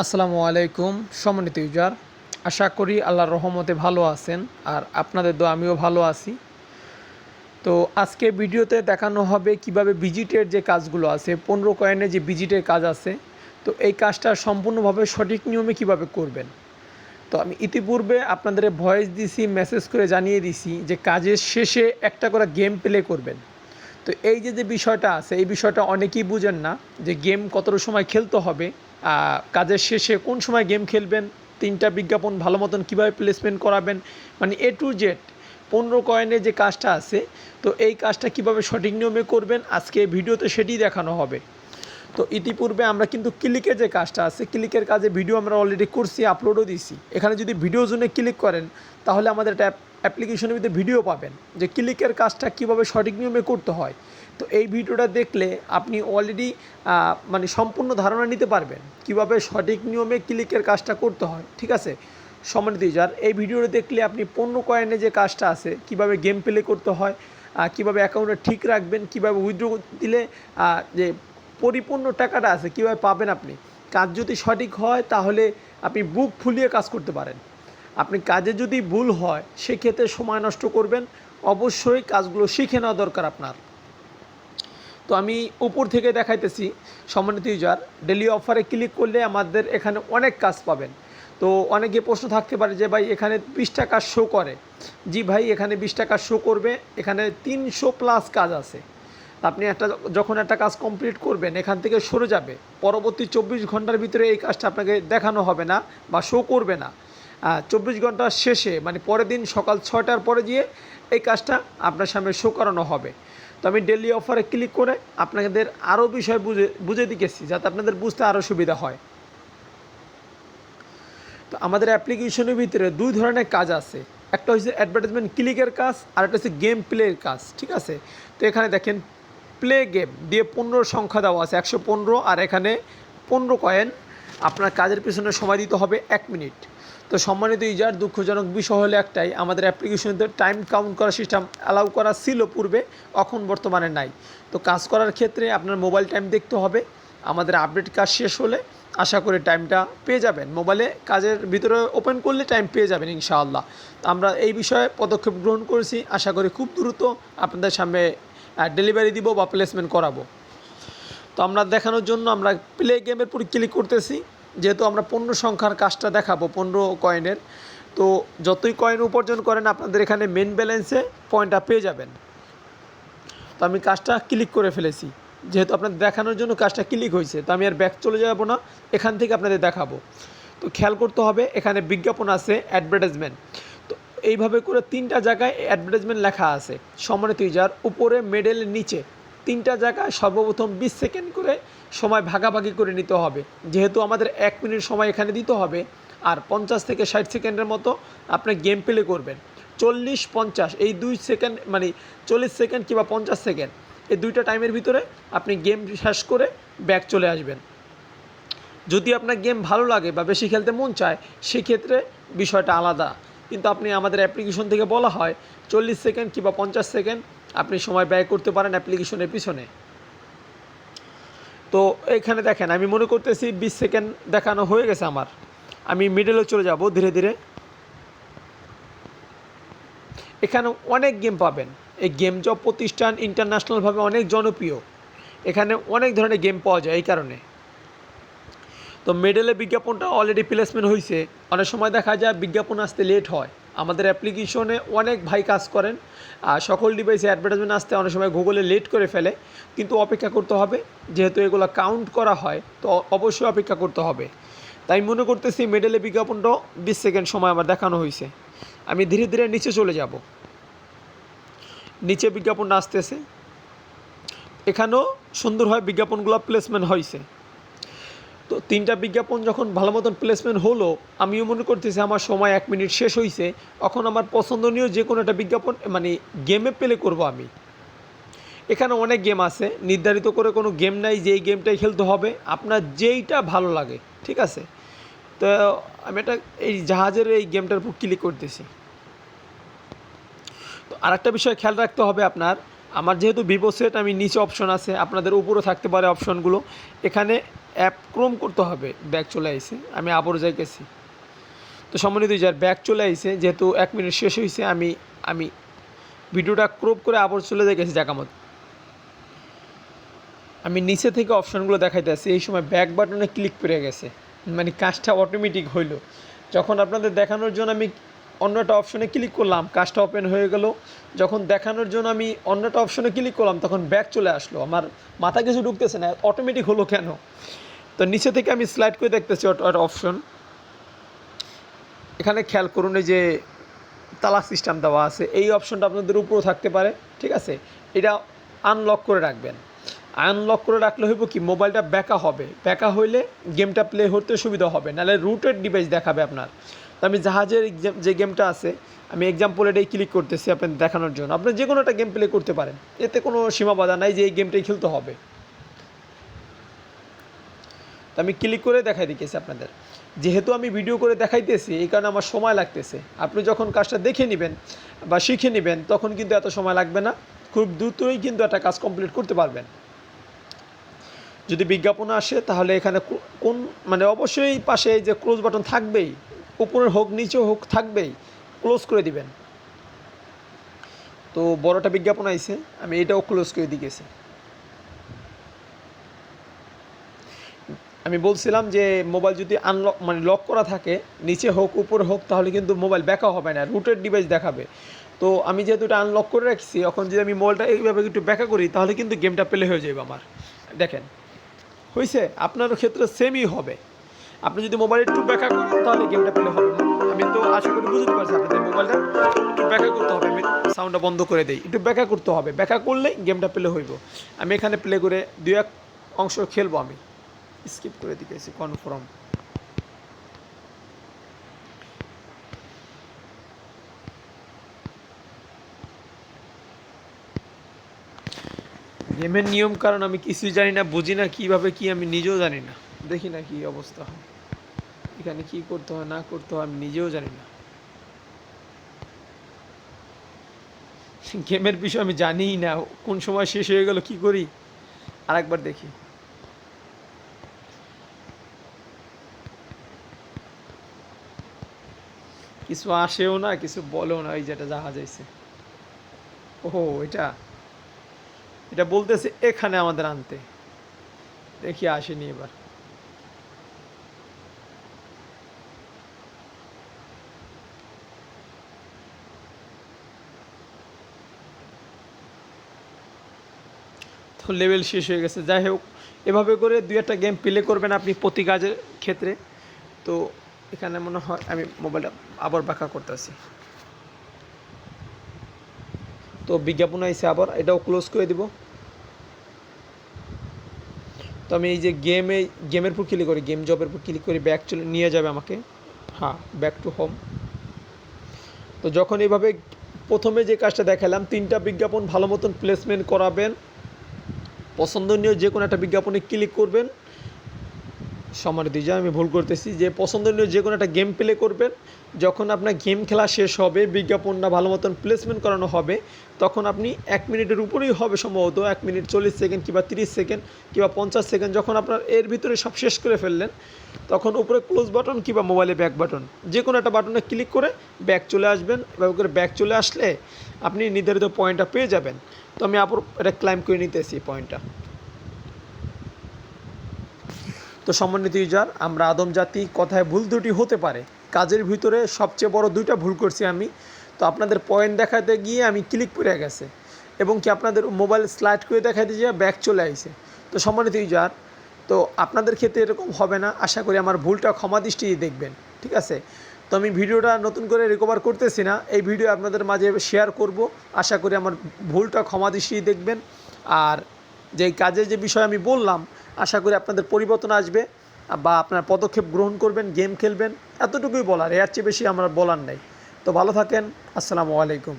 আসসালামু আলাইকুম, সম্মানিত ইউজার। আশা করি আল্লাহর রহমতে ভালো আছেন আর আপনাদের তো আমিও ভালো আছি। তো আজকে ভিডিওতে দেখানো হবে কীভাবে ভিজিটের যে কাজগুলো আছে, পনেরো কয়েনে যে ভিজিটের কাজ আছে, তো এই কাজটা সম্পূর্ণভাবে সঠিক নিয়মে কীভাবে করবেন? তো আমি ইতিপূর্বে আপনাদের ভয়েস দিছি, মেসেজ করে জানিয়ে দিছি যে কাজের শেষে একটা করে গেম প্লে করবেন। তো এই যে যে বিষয়টা আছে, এই বিষয়টা অনেকেই বুঝেন না যে গেম কতটা সময় খেলতে হবে কাজের শেষে কোন সময় গেম খেলবেন, তিনটা বিজ্ঞাপন ভালো মতন কীভাবে প্লেসমেন্ট করাবেন মানে এ টু জেড পনেরো কয়েনের যে কাজটা আছে, তো এই কাজটা কীভাবে সঠিক নিয়মে করবেন, আজকে ভিডিওতে সেটি দেখানো হবে। তো ইতিপূর্বে আমরা কিন্তু ক্লিকের যে কাজটা আছে ক্লিকের কাজে ভিডিও আমরা অলরেডি করছি আপলোডও দিছি এখানে যদি ভিডিও জোনে ক্লিক করেন, তাহলে আমাদের একটা অ্যাপ্লিকেশনের ভিতরে ভিডিও পাবেন যে ক্লিকের কাজটা কীভাবে সঠিক নিয়মে করতে হয়। তো এই ভিডিওটা দেখলে আপনি অলরেডি মানে সম্পূর্ণ ধারণা নিতে পারবেন কীভাবে সঠিক নিয়মে ক্লিকের কাজটা করতে হয়, ঠিক আছে? সম্মানিত ইউজার এই ভিডিওটা দেখলে আপনি পণ্য কয়েনে যে কাজটা আছে, কীভাবে গেম প্লে করতে হয় কীভাবে অ্যাকাউন্টে ঠিক রাখবেন, কীভাবে উইথড্র দিলে যে পরিপূর্ণ টাকাটা আছে, কীভাবে পাবেন আপনি। কাজ যদি সঠিক হয়, তাহলে আপনি বুক ফুলিয়ে কাজ করতে পারেন। আপনি কাজে যদি ভুল হয়, সেক্ষেত্রে সময় নষ্ট করবেন। অবশ্যই কাজগুলো শিখে নেওয়া দরকার আপনার। তো আমি উপর থেকে দেখাইতেছি সম্মানিত ইউজার ডেলি অফারে ক্লিক করলে আমাদের এখানে অনেক কাজ পাবেন। তো অনেকে প্রশ্ন থাকতে পারে যে, ভাই, এখানে বিশ টাকা শো করে। জি ভাই, এখানে বিশ টাকা শো করবে, এখানে তিনশো প্লাস কাজ আছে। আপনি একটা, যখন একটা কাজ কমপ্লিট করবেন, এখান থেকে সরে যাবে। পরবর্তী চব্বিশ ঘণ্টার ভিতরে এই কাজটা আপনাকে দেখানো হবে না বা শো করবে না। চব্বিশ ঘণ্টার শেষে মানে পরের দিন সকাল ছয়টার পরে গিয়ে এই কাজটা আপনার সামনে শো করানো হবে। তো আমি ডেলি অফারে ক্লিক করে আপনাদের আরও বিষয় বুঝে বুঝে দিকেছি যাতে আপনাদের বুঝতে আরও সুবিধা হয়। তো আমাদের অ্যাপ্লিকেশনের ভিতরে দুই ধরনের কাজ আছে। একটা হচ্ছে অ্যাডভার্টাইজমেন্ট ক্লিকের কাজ, আর একটা হচ্ছে গেম প্লের কাজ, ঠিক আছে? তো এখানে দেখেন প্লে গেম দিয়ে পনেরো সংখ্যা দেওয়া আছে, একশো পনেরো, আর এখানে পনেরো কয়েন আপনার কাজের পিছনে সময় দিতে হবে এক মিনিট। তো সম্মানিত ইউজার দুঃখজনক বিষয় হলো একটাই, আমাদের অ্যাপ্লিকেশনতে টাইম কাউন্ট করার সিস্টেম অ্যালাউ করা ছিল পূর্বে, এখন বর্তমানে নাই। তো কাজ করার ক্ষেত্রে আপনার মোবাইল টাইম দেখতে হবে, আমাদের আপডেট কাজ শেষ হলে আশা করি টাইমটা পেয়ে যাবেন। মোবাইলে কাজের ভিতরে ওপেন করলে টাইম পেয়ে যাবেন ইনশাআল্লাহ। তো আমরা এই বিষয়ে পদক্ষেপ গ্রহণ করেছি, আশা করি খুব দ্রুত আপনাদের সামনে ডেলিভারি দিব বা প্লেসমেন্ট করাবো। তো আমরা দেখানোর জন্য আমরা প্লে গেমের উপর ক্লিক করতেছি। যেহেতু আমরা পণ্য সংখ্যার কাজটা দেখাবো পনেরো কয়েনের তো যতই কয়েন উপার্জন করেন, আপনাদের এখানে মেন ব্যালেন্সে পয়েন্টটা পেয়ে যাবেন। তো আমি কাজটা ক্লিক করে ফেলেছি। যেহেতু আপনাদের দেখানোর জন্য কাজটা ক্লিক হয়েছে, তো আমি আর ব্যাক চলে যাব না, এখান থেকে আপনাদের দেখাবো। তো খেয়াল করতে হবে, এখানে বিজ্ঞাপন আছে অ্যাডভার্টাইজমেন্ট তো এইভাবে করে তিনটা জায়গায় অ্যাডভার্টাইজমেন্ট লেখা আছে সম্মানিত ইউজার উপরে মেডেলের নিচে। তিনটা জায়গায় সর্বপ্রথম বিশ সেকেন্ড করে সময় ভাগাভাগি করে নিতে হবে। যেহেতু আমাদের এক মিনিট সময় এখানে দিতে হবে, আর পঞ্চাশ থেকে ষাট সেকেন্ডের মতো আপনি গেম প্লে করবেন। চল্লিশ, পঞ্চাশ, এই দুই সেকেন্ড মানে চল্লিশ সেকেন্ড কিংবা পঞ্চাশ সেকেন্ড, এই দুইটা টাইমের ভিতরে আপনি গেম শেষ করে ব্যাক চলে আসবেন। যদি আপনার গেম ভালো লাগে বা বেশি খেলতে মন চায়, সেক্ষেত্রে বিষয়টা আলাদা। কিন্তু আপনি আমাদের অ্যাপ্লিকেশন থেকে বলা হয় চল্লিশ সেকেন্ড কিংবা পঞ্চাশ সেকেন্ড আপনি সময় ব্যয় করতে পারেন অ্যাপ্লিকেশনের পিছনে। তো এখানে দেখেন, আমি মনে করতেছি বিশ সেকেন্ড দেখানো হয়ে গেছে আমার। আমি মিডলে চলে যাব ধীরে ধীরে। এখানে অনেক গেম পাবেন। এই গেম জব প্রতিষ্ঠান ইন্টারন্যাশনালভাবে অনেক জনপ্রিয়। এখানে অনেক ধরনের গেম পাওয়া যায় এই কারণে। তো মেডেলে বিজ্ঞাপনটা অলরেডি প্লেসমেন্ট হয়েছে অনেক সময় দেখা যায় বিজ্ঞাপন আসতে লেট হয়। আমাদের অ্যাপ্লিকেশনে অনেক ভাই কাজ করেন। আর সকল ডিভাইসে অ্যাডভার্টাইজমেন্ট আসতে অনেক সময় গুগলে লেট করে ফেলে। কিন্তু অপেক্ষা করতে হবে, যেহেতু এগুলো কাউন্ট করা হয়, তো অবশ্যই অপেক্ষা করতে হবে। তাই মনে করতেছি মেডেলে বিজ্ঞাপনটাও বিশ সেকেন্ড সময় আমার দেখানো হয়েছে আমি ধীরে ধীরে নিচে চলে যাব। নিচে বিজ্ঞাপনটা আসতেছে। এখানেও সুন্দরভাবে বিজ্ঞাপনগুলো প্লেসমেন্ট হয়েছে তো তিনটা বিজ্ঞাপন যখন ভালো মতন প্লেসমেন্ট হলো, আমিও মনে করতেছি আমার সময় এক মিনিট শেষ হয়েছে এখন আমার পছন্দনীয় যে কোনো একটা বিজ্ঞাপন মানে গেমে প্লে করব আমি। এখানে অনেক গেম আছে, নির্ধারিত করে কোনো গেম নাই যে এই গেমটাই খেলতে হবে, আপনার যেইটা ভালো লাগে, ঠিক আছে? তো আমি একটা এই জাহাজের এই গেমটার উপর ক্লিক করতেছি। তো আর একটা বিষয় খেয়াল রাখতে হবে আপনার, আমার যেহেতু ভিভো সেট আমি নিচে অপশন আছে, আপনাদের উপরে থাকতে পারে অপশনগুলো এখানে অ্যাপ ক্রোম করতে হবে, ব্যাগ চলে আইছে, আমি আবার যাইতেছি। তো সম্মানিত যার ব্যাগ চলে আইছে, যেহেতু এক মিনিট শেষ হয়েছে আমি আমি ভিডিওটা ক্রপ করে আবার চলে যাই গেছি জাকামত আমি নিচে থেকে অপশানগুলো দেখাইতেছি এই সময় ব্যাক বাটনে ক্লিক করে গেছে মানে কাজটা অটোমেটিক হইল। যখন আপনাদের দেখানোর জন্য আমি অন্য একটা অপশনে ক্লিক করলাম, কাজটা ওপেন হয়ে গেল। যখন দেখানোর জন্য আমি অন্য একটা অপশনে ক্লিক করলাম, তখন ব্যাক চলে আসলো। আমার মাথা কিছু ঢুকতেছে না অটোমেটিক হলো কেন? তো নিচে থেকে আমি স্লাইড করে দেখতেছি অপশন এখানে খেয়াল করুন যে তালা সিস্টেম দেওয়া আছে, এই অপশনটা আপনাদের উপরেও থাকতে পারে, ঠিক আছে? এটা আনলক করে রাখবেন। আনলক করে রাখলে হইব কি মোবাইলটা ব্যাকা হবে। ব্যাকা হইলে গেমটা প্লে হতে সুবিধা হবে, নাহলে রুটেড ডিভাইস দেখাবে আপনার। তো আমি জাহাজের যে গেমটা আছে, আমি এক্সাম্পল এটাই ক্লিক করতেছি আপনাদের দেখানোর জন্য। আপনি যে কোনো একটা গেম প্লে করতে পারেন। এতে কোনো সীমাবাধা নাই যে এই গেমটাই খেলতে হবে। তো আমি ক্লিক করে দেখাই দিতেছি আপনাদের। যেহেতু আমি ভিডিও করে দেখাইতেছি, এই কারণে আমার সময় লাগতেছে। আপনি যখন কাজটা দেখে নেবেন বা শিখে নেবেন, তখন কিন্তু এত সময় লাগবে না। খুব দ্রুতই কিন্তু একটা কাজ কমপ্লিট করতে পারবেন। যদি বিজ্ঞাপন আসে, তাহলে এখানে কোন মানে অবশ্যই পাশে যে ক্লোজ বাটন থাকবেই। উপরের হোক, নিচে হোক, থাকবেই ক্লোজ করে দিবেন। তো বড়টা বিজ্ঞাপন আইছে, আমি এটাও ক্লোজ করে দিয়েছি আমি বলছিলাম যে মোবাইল যদি আনলক মানে লক করা থাকে, নিচে হোক, উপরে হোক, তাহলে কিন্তু মোবাইল ব্যাকা হবে না রুটের ডিভাইস দেখাবে। তো আমি যেহেতু এটা আনলক করে রাখছি, এখন যদি আমি মোবাইলটা এইভাবে একটু ব্যাকা করি, তাহলে কিন্তু গেমটা প্লে হয়ে যাবে আমার। দেখেন হয়েছে আপনারও ক্ষেত্রে সেমই হবে। আপনি যদি মোবাইল একটু ব্যাকা করেন, তাহলে গেমটা প্লে হবে আমি তো আশা করি বুঝতে পারছি আপনাদের মোবাইলটা একটু ব্যাকা করতে হবে। আমি সাউন্ডটা বন্ধ করে দিই। একটু ব্যাকা করতে হবে। ব্যাকা করলে গেমটা প্লে হইব। আমি এখানে প্লে করে দু এক অংশ খেলব আমি। স্কিপ করে দিতেছি কনফার্ম গেমের নিয়ম কারণ আমি কিছুই জানি না, বুঝি না, কীভাবে কি আমি নিজেও জানি না। দেখি না কি অবস্থা হয়। এখানে কি করতে হয়, না করতে হয় আমি নিজেও জানি না। গেমের বিষয় আমি জানিই না, কোন সময় শেষ হয়ে গেল, কি করি? আরেকবার দেখি। কিছু আসেও না, কিছু বলেও না, এই যেটা জাহাজ আইছে। ওহো, এটা। এটা বলতেছে, এখানে আমাদের আনতে। দেখি, আসেনি এবার। তো লেভেল শেষ হয়ে গেছে। যাই হোক, এভাবে করে দুই একটা গেম প্লে করবেন আপনি প্রতি কাজের ক্ষেত্রে। তো এখানে মনে হয় আমি মোবাইলটা আবার ব্যাখ্যা করতেছি। তো বিজ্ঞাপন আইসে আবার, এটাও ক্লোজ করে দিব। তো আমি এই যে গেমে গেমের উপর ক্লিক করি গেম জবের উপর ক্লিক করি ব্যাক চলে, নিয়ে যাবে আমাকে। হ্যাঁ ব্যাক টু হোম তো যখন এইভাবে প্রথমে যে কাজটা দেখালাম, তিনটা বিজ্ঞাপন ভালো মতন প্লেসমেন্ট করাবেন। পছন্দনীয় যে কোনো একটা বিজ্ঞাপনে ক্লিক করবেন। সম্মানিত যে আমি ভুল করতেছি। যে পছন্দনীয় যে কোনো একটা গেম প্লে করবেন, যখন আপনার গেম খেলা শেষ হবে, বিজ্ঞাপনটা ভালো মতন প্লেসমেন্ট করানো হবে, তখন আপনি এক মিনিটের উপরেই হবে সম্ভবত, এক মিনিট চল্লিশ সেকেন্ড কিংবা তিরিশ সেকেন্ড কিংবা পঞ্চাশ সেকেন্ড, যখন আপনার এর ভিতরে সব শেষ করে ফেললেন, তখন উপরে ক্লোজ বাটন কিংবা মোবাইলে ব্যাক বাটন যে কোনো একটা বাটনে ক্লিক করে ব্যাক চলে আসবেন, এভাবে করে ব্যাক চলে আসলে আপনি নির্ধারিত পয়েন্টটা পেয়ে যাবেন। তো আমি আবার এটা ক্লাইম করে নিতেছি পয়েন্টটা তো সম্মানিত ইউজার, আমরা আদম জাতি কথায় ভুল দুটি হতে পারে। কাজের ভিতরে সবচেয়ে বড় দুইটা ভুল করছি আমি। তো আপনাদের পয়েন্ট দেখাতে গিয়ে আমি ক্লিক করে গেছে এবং কি আপনাদের মোবাইল স্লাইড করে দেখাতে গিয়ে ব্যাক চলে আইছে। তো সম্মানিত ইউজার, তো আপনাদের ক্ষেত্রে এরকম হবে না। আশা করি আমার ভুলটা ক্ষমা দৃষ্টি দেখবেন, ঠিক আছে? তো আমি ভিডিওটা নতুন করে রিকভার করতেছি না। এই ভিডিও আপনাদের মাঝে শেয়ার করব। আশা করি আমার ভুলটা ক্ষমা দৃষ্টি দেখবেন। আর যে কাজের যে বিষয় আমি বললাম আশা করি আপনাদের পরিবর্তন আসবে, বা আপনার পদক্ষেপ গ্রহণ করবেন, গেম খেলবেন, এতটুকুই বলার, এর চেয়ে বেশি আমার বলার নেই। তো ভালো থাকেন, আসসালামু আলাইকুম।